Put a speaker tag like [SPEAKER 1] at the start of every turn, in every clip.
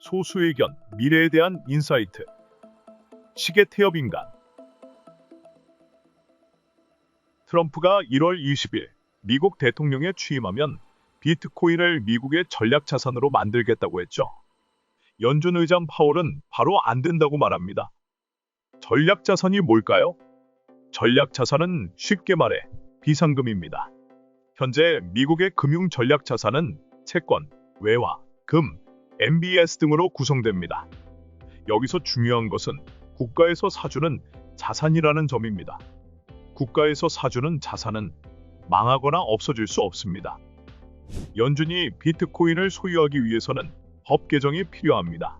[SPEAKER 1] 소수의견, 미래에 대한 인사이트. 시계 태엽 인간. 트럼프가 1월 20일 미국 대통령에 취임하면 비트코인을 미국의 전략 자산으로 만들겠다고 했죠. 연준 의장 파월은 바로 안 된다고 말합니다. 전략 자산이 뭘까요? 전략 자산은 쉽게 말해 비상금입니다. 현재 미국의 금융 전략 자산은 채권, 외화, 금, MBS 등으로 구성됩니다. 여기서 중요한 것은 국가에서 사주는 자산이라는 점입니다. 국가에서 사주는 자산은 망하거나 없어질 수 없습니다. 연준이 비트코인을 소유하기 위해서는 법 개정이 필요합니다.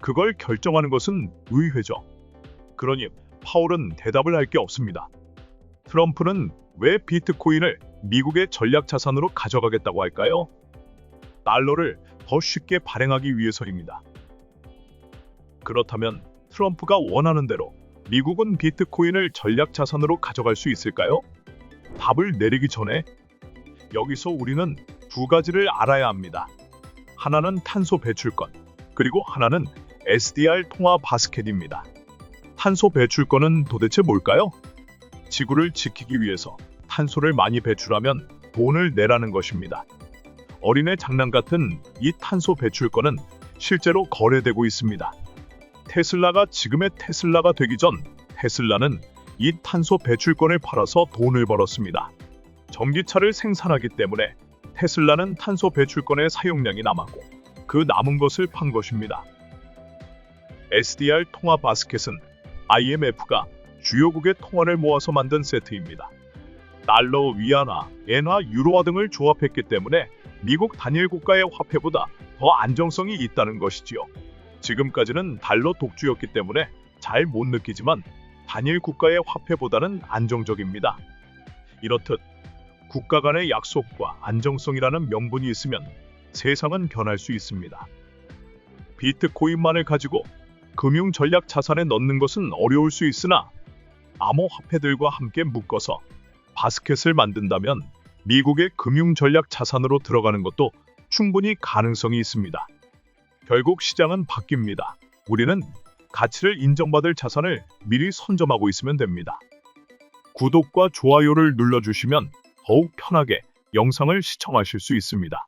[SPEAKER 1] 그걸 결정하는 것은 의회죠. 그러니 파월은 대답을 할 게 없습니다. 트럼프는 왜 비트코인을 미국의 전략 자산으로 가져가겠다고 할까요? 달러를 더 쉽게 발행하기 위해서입니다. 그렇다면 트럼프가 원하는 대로 미국은 비트코인을 전략 자산으로 가져갈 수 있을까요? 답을 내리기 전에 여기서 우리는 두 가지를 알아야 합니다. 하나는 탄소 배출권, 그리고 하나는 SDR 통화 바스켓입니다. 탄소 배출권은 도대체 뭘까요? 지구를 지키기 위해서 탄소를 많이 배출하면 돈을 내라는 것입니다. 어린애 장난 같은 이 탄소 배출권은 실제로 거래되고 있습니다. 테슬라가 지금의 테슬라가 되기 전 테슬라는 이 탄소 배출권을 팔아서 돈을 벌었습니다. 전기차를 생산하기 때문에 테슬라는 탄소 배출권의 사용량이 남았고 그 남은 것을 판 것입니다. SDR 통화 바스켓은 IMF가 주요국의 통화를 모아서 만든 세트입니다. 달러, 위안화, 엔화, 유로화 등을 조합했기 때문에 미국 단일 국가의 화폐보다 더 안정성이 있다는 것이지요. 지금까지는 달러 독주였기 때문에 잘 못 느끼지만 단일 국가의 화폐보다는 안정적입니다. 이렇듯 국가 간의 약속과 안정성이라는 명분이 있으면 세상은 변할 수 있습니다. 비트코인만을 가지고 금융 전략 자산에 넣는 것은 어려울 수 있으나 암호 화폐들과 함께 묶어서 바스켓을 만든다면 미국의 금융 전략 자산으로 들어가는 것도 충분히 가능성이 있습니다. 결국 시장은 바뀝니다. 우리는 가치를 인정받을 자산을 미리 선점하고 있으면 됩니다. 구독과 좋아요를 눌러주시면 더욱 편하게 영상을 시청하실 수 있습니다.